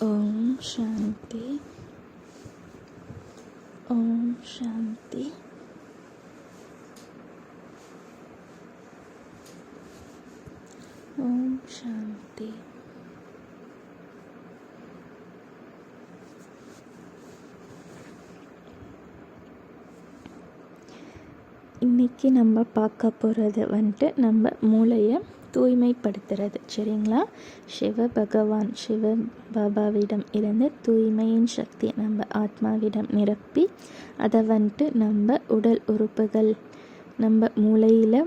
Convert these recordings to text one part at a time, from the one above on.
ஓம் சாந்தி. ஓம் சாந்தி. ஓம் சாந்தி. இன்றைக்கி நம்ம பார்க்க போகிறது வந்துட்டு நம்ம மூளையை தூய்மைப்படுத்துறது. சரிங்களா? சிவ பகவான் சிவ பாபாவிடம் இருந்து தூய்மையின் சக்தி நம்ம ஆத்மாவிடம் நிரப்பி அதை வந்துட்டு நம்ம உடல் உறுப்புகள் நம்ம மூளையில்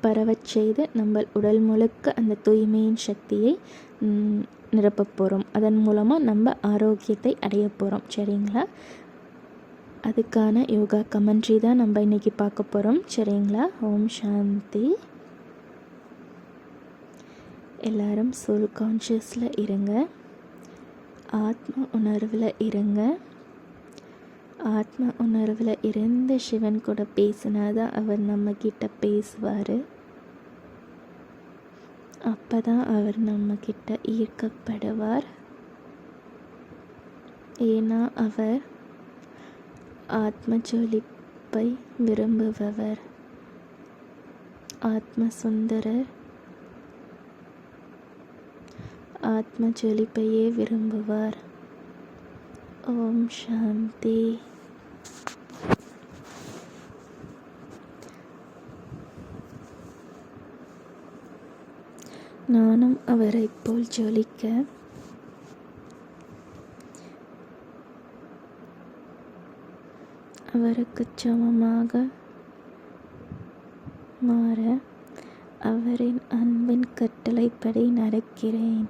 பரவச் செய்து நம்ம உடல் முழுக்க அந்த தூய்மையின் சக்தியை நிரப்ப போகிறோம் அதன் மூலமாக நம்ம ஆரோக்கியத்தை அடைய போகிறோம் சரிங்களா? அதுக்கான யோகா கமெண்ட்ரி தான் நம்ம இன்றைக்கி பார்க்க போகிறோம் சரிங்களா? ஓம் சாந்தி. எல்லாரும் சோல் கான்ஷியஸில் இருங்க. ஆத்ம உணர்வில் இருங்க. ஆத்ம உணர்வில் இருந்த சிவன் கூட பேசினா தான் அவர் நம்மக்கிட்ட பேசுவார். அப்போ தான் அவர் நம்மக்கிட்ட ஈர்க்கப்படுவார். ஏன்னா அவர் ஆத்ம ஜொலிப்பை விரும்புபவர். ஆத்ம சுந்தரர் ஆத்ம ஜொலிப்பையே விரும்புவார். ஓம் சாந்தி. நானும் அவரை போல் ஜொலிக்க அவருக்கு சமமாக மாற அவரின் அன்பின் கட்டளைப்படி நடக்கிறேன்.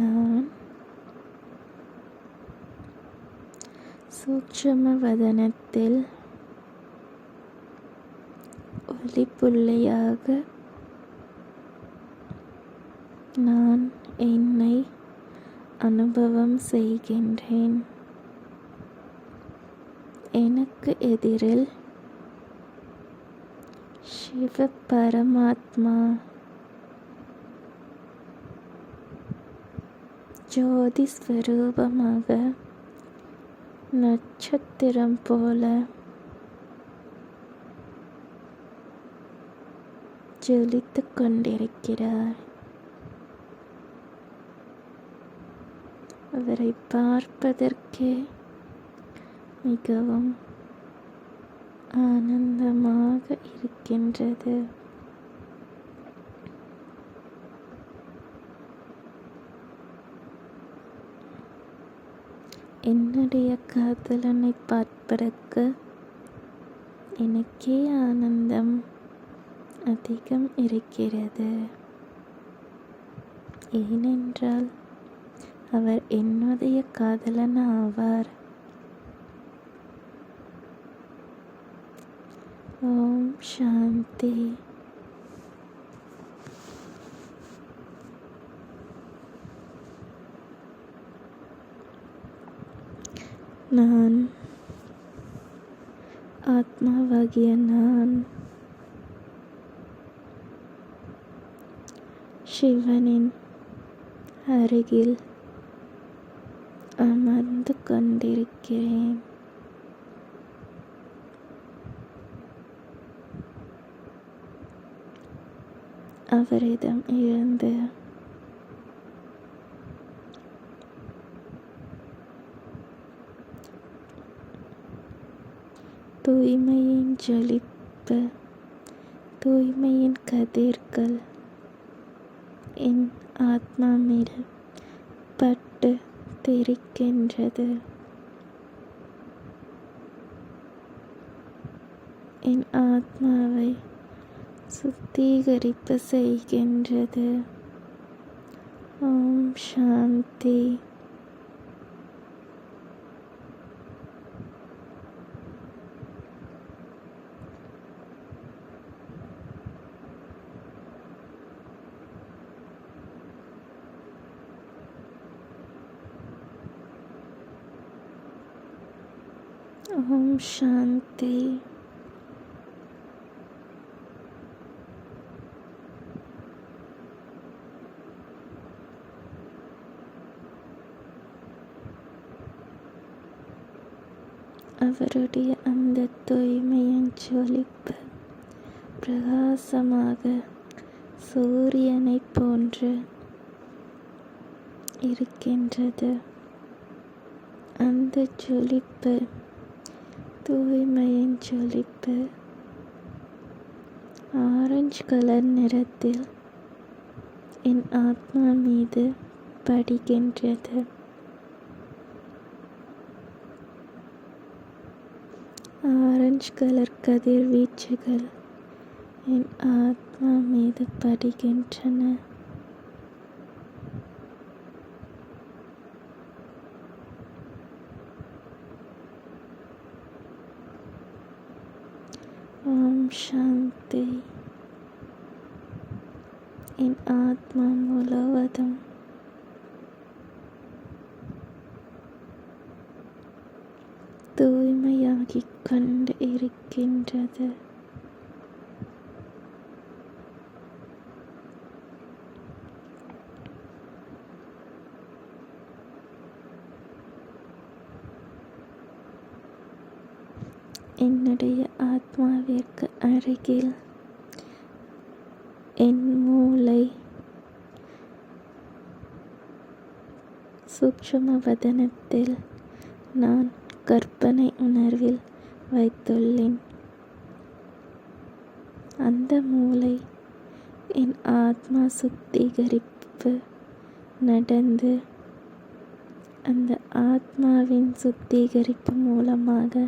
நான் சூட்சம வதனத்தில் ஒளிப்புள்ளையாக நான் என்னை அனுபவம் செய்கின்றேன். எனக்கு எதிரில் சிவ பரமாத்மா ஜோதி ஸ்வரூபமாக நட்சத்திரம் போல ஜொலித்து கொண்டிருக்கிறார். அவரை பார்ப்பதற்கே மிகவும் ஆனந்தமாக இருக்கின்றது. என்னுடைய காதலனை பார்ப்பதற்கு எனக்கே ஆனந்தம் அதிகம் இருக்கிறது. ஏனென்றால் அவர் என்னுடைய காதலன் ஆவார். ஓம் சாந்தி. நான் ஆத்மாவாகிய நான் சிவனின் அருகில் அமர்ந்து கொண்டிருக்கிறேன். அவரிடம் இருந்து தூய்மையின் ஜொலிப்பு தூய்மையின் கதிர்கள். என் ஆத்மா மீது பட்டு தெரிக்கின்றது. என் ஆத்மாவை சுத்திகரிப்பு செய்கின்றது. ஓம் சாந்தி. ஓம் சாந்தி. அவருடைய அந்த தூய்மையின் ஜொலிப்பு பிரகாசமாக சூரியனைப் போன்று இருக்கின்றது. அந்த ஜொலிப்பு தூய்மையின் ஜொலிப்பு ஆரஞ்சு கலர் நிறத்தில் என் ஆத்மா மீது படிக்கின்றது ஆரஞ்சு கலர் கதிர்வீச்சுகள் என் ஆத்மா மீது படுகின்றன. ஓம் சாந்தி. என் ஆத்மா முழுவதும் தூய்மையாகிக் கொண்டு இருக்கின்றது என்னுடைய ஆத்மாவிற்கு அருகில் என் மூளை சூக்ஷ்ம வதனத்தில் நான் கற்பனை உணர்வில் வைத்துள்ளேன். அந்த மூளை என் ஆத்மா சுத்திகரிப்பு நடந்து அந்த ஆத்மாவின் சுத்திகரிப்பு மூலமாக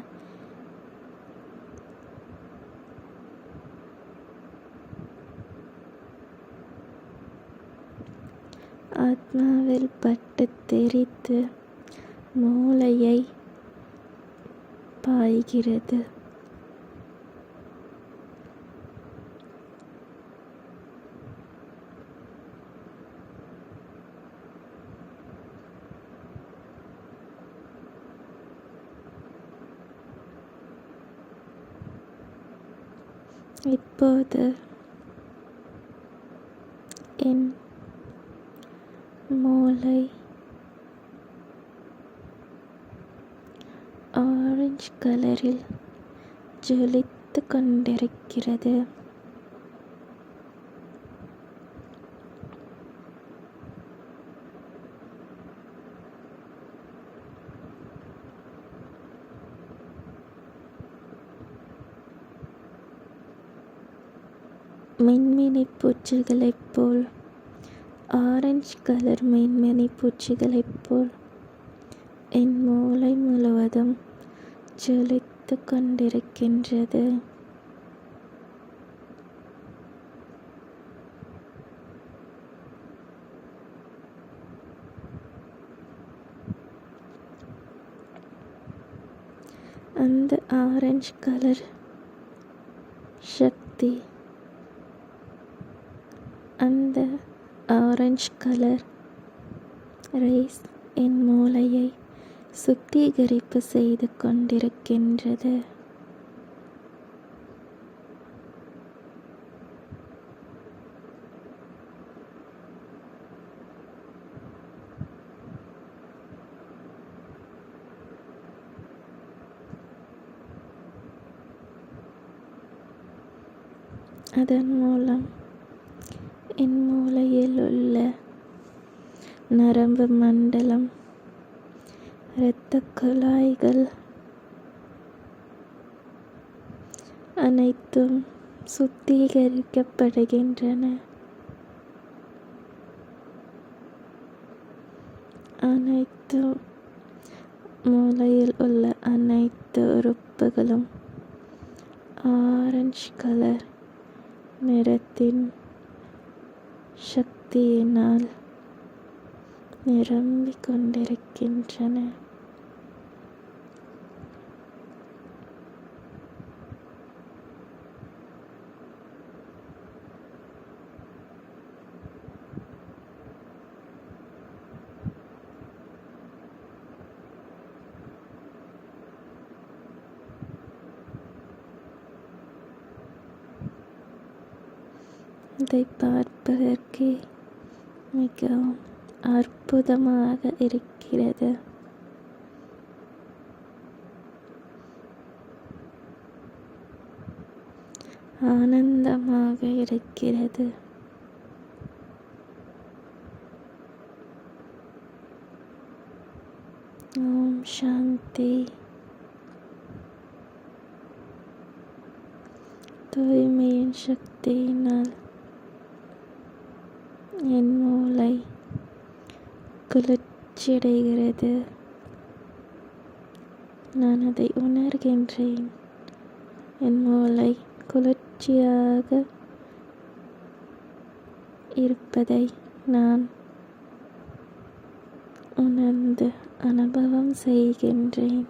ஆத்மாவில் பட்டு தெரித்து மூளையை பாய்கிறது. இப்போது என் மூளை ஆரஞ்சு கலரில் ஜொலித்து கொண்டிருக்கிறது. மின்மினி பூச்சிகளைப் போல் ஆரஞ்சு கலர் மின்மினி பூச்சிகளைப் போல் என் மூளை முழுவதும் ஜொலித்து கொண்டிருக்கின்றது அந்த ஆரஞ்சு கலர் சக்தி. அந்த ஆரஞ்சு கலர் ரேஸ் என் மூளையை சுத்திகரிப்பு செய்து கொண்டிருக்கின்றது. அதன் மூலம் என் மூளையில் உள்ள நரம்பு மண்டலம் இரத்த குழாய்கள் அனைத்தும் சுத்திகரிக்கப்படுகின்றன. அனைத்து மூளையில் உள்ள அனைத்து உறுப்புகளும் ஆரஞ்சு கலர் நிறத்தின் சக்தியினால் நிரம்பிக் கொண்டிருக்கின்றன. இதை பார்ப்பதற்கே மிகவும் அற்புதமாக இருக்கிறது. ஆனந்தமாக இருக்கிறது. ஓம் சாந்தி. தூய்மையின் சக்தியினால் குளிர்ச்சியடைகிறது. நான் அதை உணர்கின்றேன். என் மூளை குளிர்ச்சியாக இருப்பதை நான் உணர்ந்து அனுபவம் செய்கின்றேன்.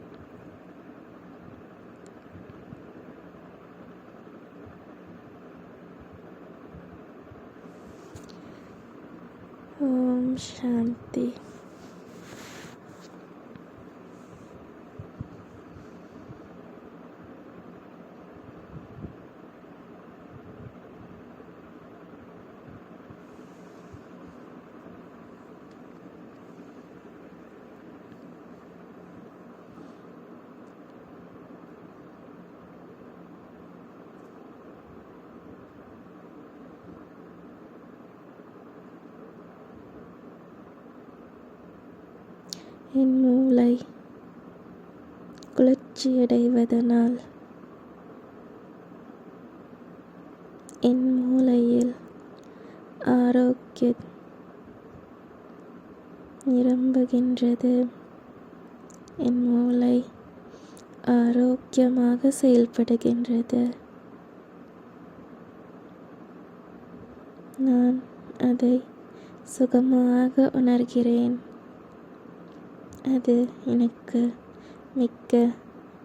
ஓம் என் மூளை குளிர்ச்சியடைவதனால் என் மூளையில் ஆரோக்கிய நிரம்புகின்றது. என் மூளை ஆரோக்கியமாக செயல்படுகின்றது. நான் அதை சுகமாக உணர்கிறேன். அது எனக்கு மிக்க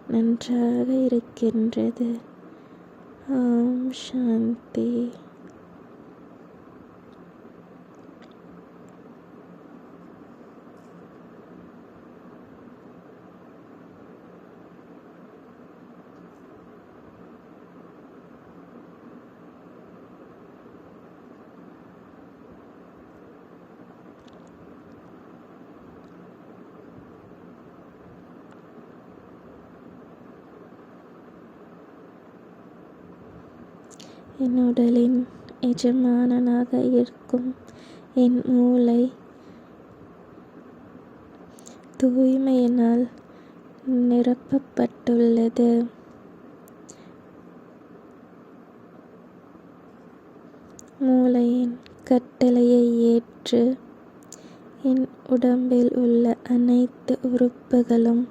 நன்றாக இருக்கின்றது. ஓம் சாந்தி. என் உடலின் எஜமானனாக இருக்கும் என் மூளை தூய்மையினால் நிரப்பப்பட்டுள்ளது. மூளையின் கட்டளையை ஏற்று என் உடம்பில் உள்ள அனைத்து உறுப்புகளும்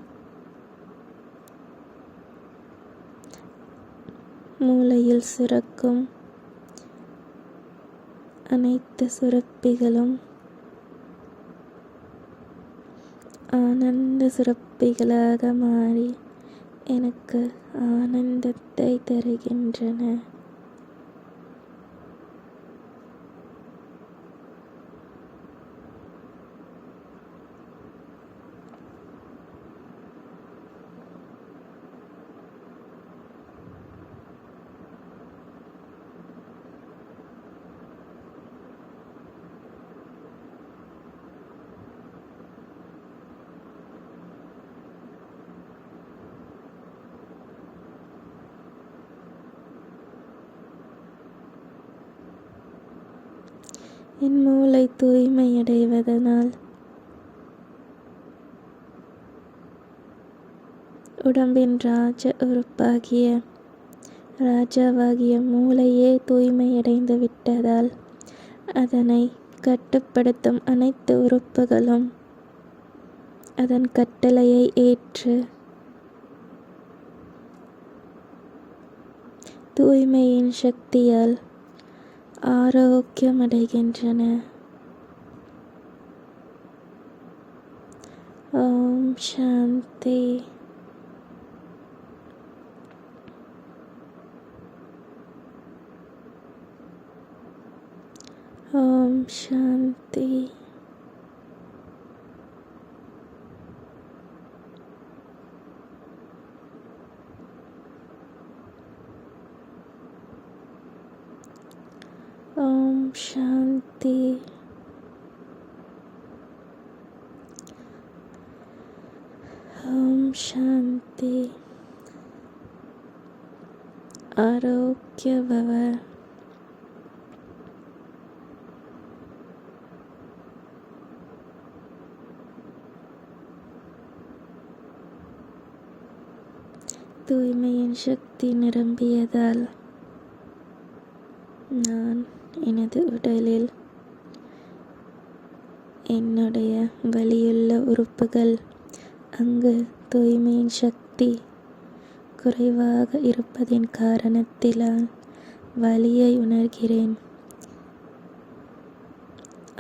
மூளையில் சுரக்கும் அனைத்து சுரப்பிகளும் ஆனந்த சுரப்பிகளாக மாறி எனக்கு ஆனந்தத்தை தருகின்றன. என் மூளை தூய்மையடைவதனால். உடம்பின் ராஜ உறுப்பாகிய ராஜாவாகிய மூளையே தூய்மையடைந்து விட்டதால் அதனை கட்டுப்படுத்தும் அனைத்து உறுப்புகளும் அதன் கட்டளையை ஏற்று தூய்மையின் சக்தியால் ஆரோக்கியமடைகின்றன. ஓம் சாந்தி. ஓம் சாந்தி ஓம் சாந்தி ஓம் சாந்தி ஆரோக்கியவான் சக்தி நிரம்பியதால் நான் எனது உடலில் என்னுடைய வலியுள்ள உறுப்புகள் அங்கு தூய்மையின் சக்தி குறைவாக இருப்பதின் காரணத்திலால் வலியை உணர்கிறேன்.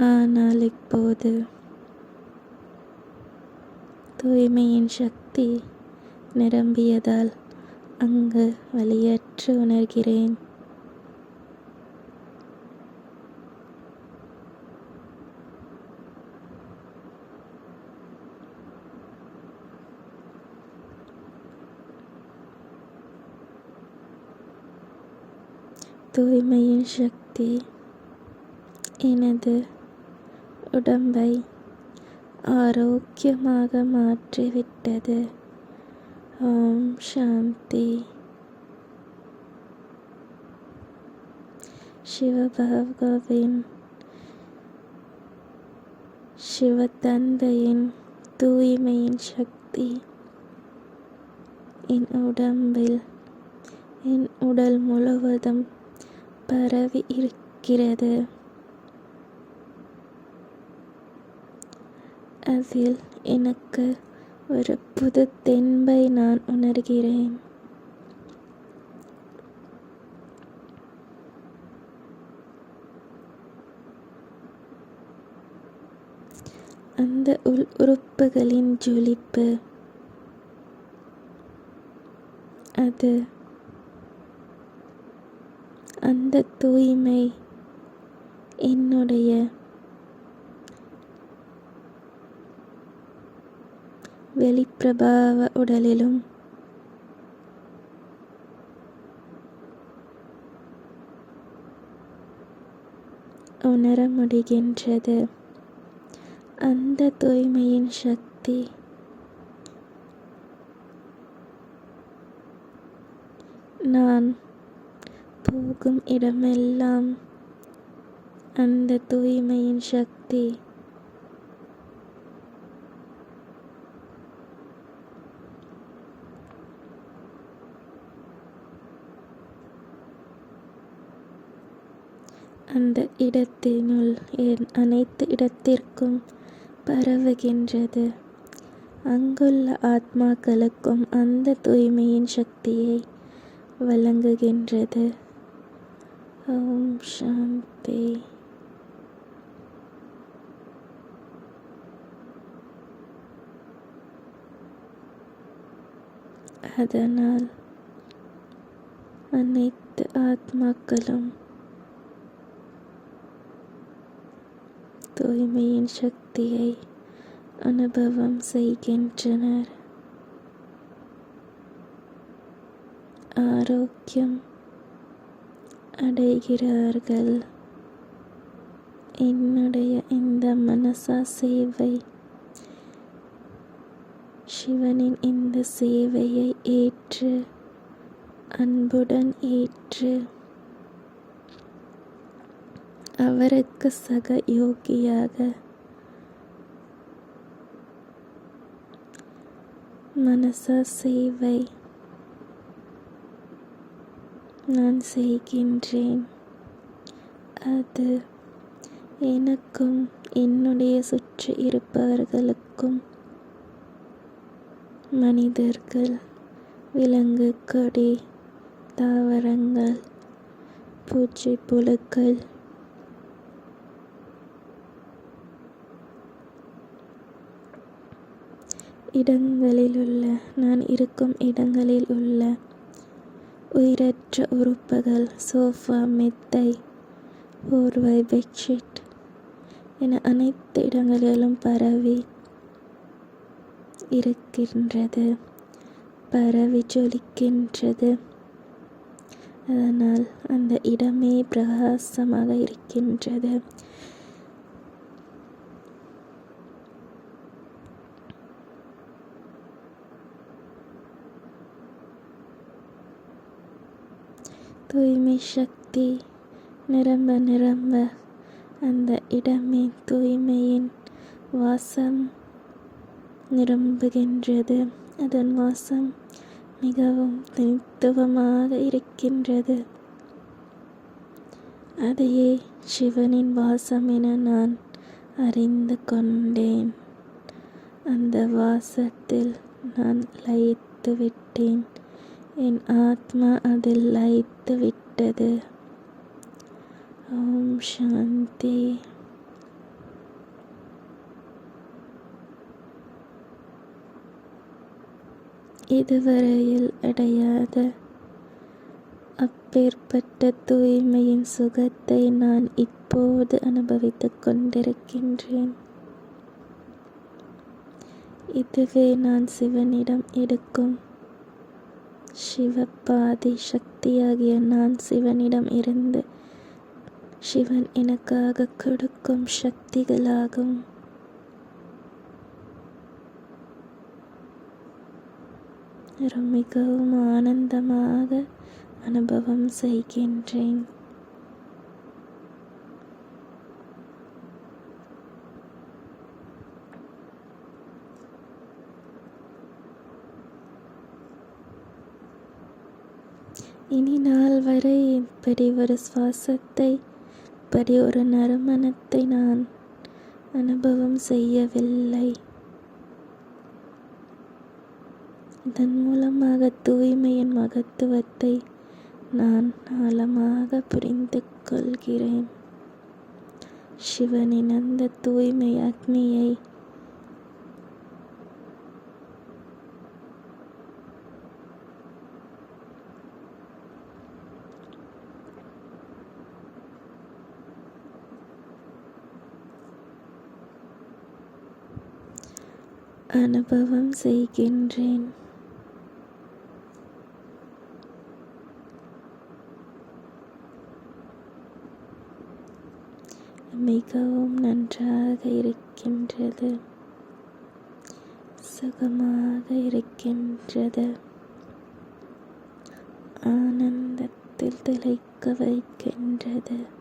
ஆனால் இப்போது தூய்மையின் சக்தி நிரம்பியதால் அங்கு வழியற்று உணர்கிறேன். தூய்மையின் சக்தி எனது உடம்பை ஆரோக்கியமாக மாற்றிவிட்டது. ஓம் சாந்தி சிவபாபாவின் சிவத்தந்தையின் தூய்மையின் சக்தி என் உடம்பில் என் உடல் முழுவதும் பரவி இருக்கிறது. அதில் எனக்கு ஒரு புது தென்பை நான் உணர்கிறேன். அந்த உள் உறுப்புகளின் ஜொலிப்பு. அது அந்த தூய்மை என்னுடைய வெளிப்பிரபாவ உடலிலும் உணர முடிகின்றது. அந்த தூய்மையின் சக்தி நான் போகும் இடமெல்லாம் அந்த தூய்மையின் சக்தி அந்த இடத்தினுள் என் அனைத்து இடத்திற்கும் பரவுகின்றது. அங்குள்ள ஆத்மாக்களுக்கும் அந்த தூய்மையின் சக்தியை வழங்குகின்றது. ஓம் சாந்தி. அதனால் அனைத்து ஆத்மாக்களும் தூய்மையின் சக்தியை அனுபவம் செய்கின்றனர். ஆரோக்கியம் அடைகிறார்கள். என்னுடைய இந்த மனசா சேவை சிவனின் இந்த சேவையை ஏற்று அன்புடன் ஏற்று அவருக்கு சக யோகியாக. மனசா சேவை நான் செய்கின்றேன். அது எனக்கும் என்னுடைய சுற்றி இருப்பவர்களுக்கும் மனிதர்கள் விலங்கு கொடி தாவரங்கள் பூச்சி புழுக்கள் இடங்களில் உள்ள நான் இருக்கும் இடங்களில் உள்ள உயிரற்ற உறுப்புகள் சோஃபா மெத்தை போர்வை பெட்ஷீட் என அனைத்து இடங்களிலும் பரவி இருக்கின்றது. பரவி ஜொலிக்கின்றது. அதனால் அந்த இடமே பிரகாசமாக இருக்கின்றது. தூய்மை சக்தி நிரம்ப நிரம்ப அந்த இடமே தூய்மையின் வாசம் நிரம்புகின்றது. அதன் வாசம் மிகவும் தனித்துவமாக இருக்கின்றது. அதையே சிவனின் வாசம் என நான் அறிந்து கொண்டேன். அந்த வாசத்தில் நான் லயித்து விட்டேன் என் ஆத்மா அதில் லயித்து விட்டது ஓம் சாந்தி. இதுவரையில் அடையாத அப்பேற்பட்ட தூய்மையின் சுகத்தை நான் இப்போது அனுபவித்துக் கொண்டிருக்கின்றேன். இதுவே நான் சிவனிடம் எடுக்கும் சிவப்பாதி சக்தியாகிய நான் சிவனிடம் இருந்து சிவன் எனக்காக கொடுக்கும் சக்திகளாகும். மிகவும் ஆனந்தமாக அனுபவம் செய்கின்றேன். இனி நாள் வரை படி ஒரு சுவாசத்தை படி ஒரு நறுமணத்தை நான் அனுபவம் செய்யவில்லை. இதன் மூலமாக தூய்மையின் மகத்துவத்தை நான் ஆழமாக புரிந்து கொள்கிறேன் சிவனின் அந்த தூய்மை அக்னியை அனுபவம் செய்கின்றேன். மிகவும் நன்றாக இருக்கின்றது. சுகமாக இருக்கின்றது. ஆனந்தத்தில் திளைக்க வைக்கின்றது.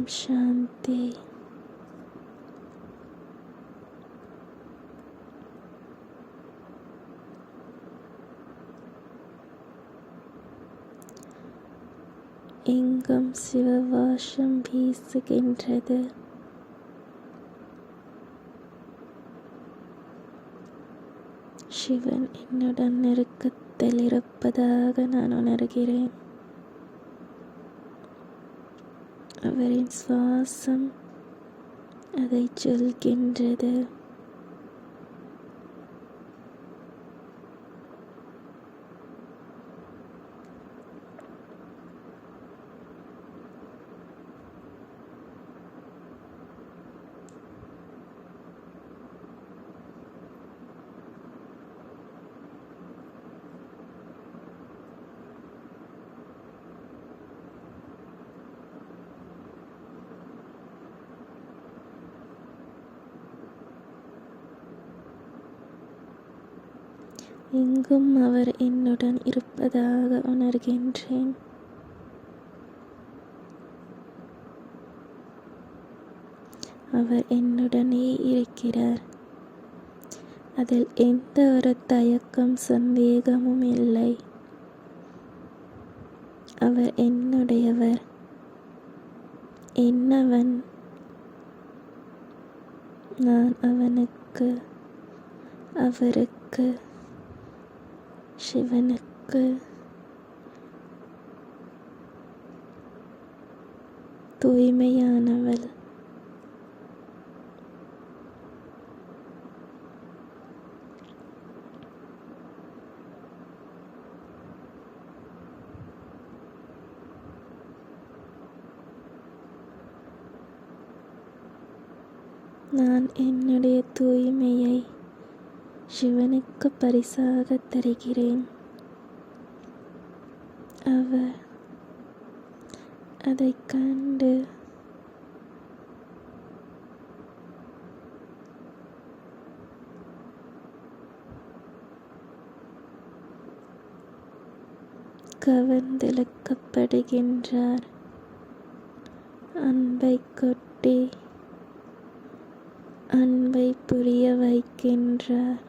ஓம் சாந்தி எங்கும் சிவவாசம் வீசுகின்றது சிவன் என்னுடன் நெருக்கத்தில் இருப்பதாக நான் உணர்கிறேன். அவரின் சுவாசம் அதை சொல்கின்றது. எங்கும் அவர் என்னுடன் இருப்பதாக உணர்கின்றேன். அவர் என்னுடனே இருக்கிறார். அதில் எந்த ஒரு தயக்கம் சந்தேகமும் இல்லை. அவர் என்னுடையவர். என்னவன்? நான் அவனுக்கு அவருக்கு சிவனுக்கு தூய்மையானவள். நான் என்னுடைய தூய்மையை சிவனுக்கு பரிசாக தருகிறேன். அவர் அதை கண்டு கவர்ந்திழுக்கப்படுகின்றார். அன்பை கொட்டி அன்பை புரிய வைக்கின்றார்.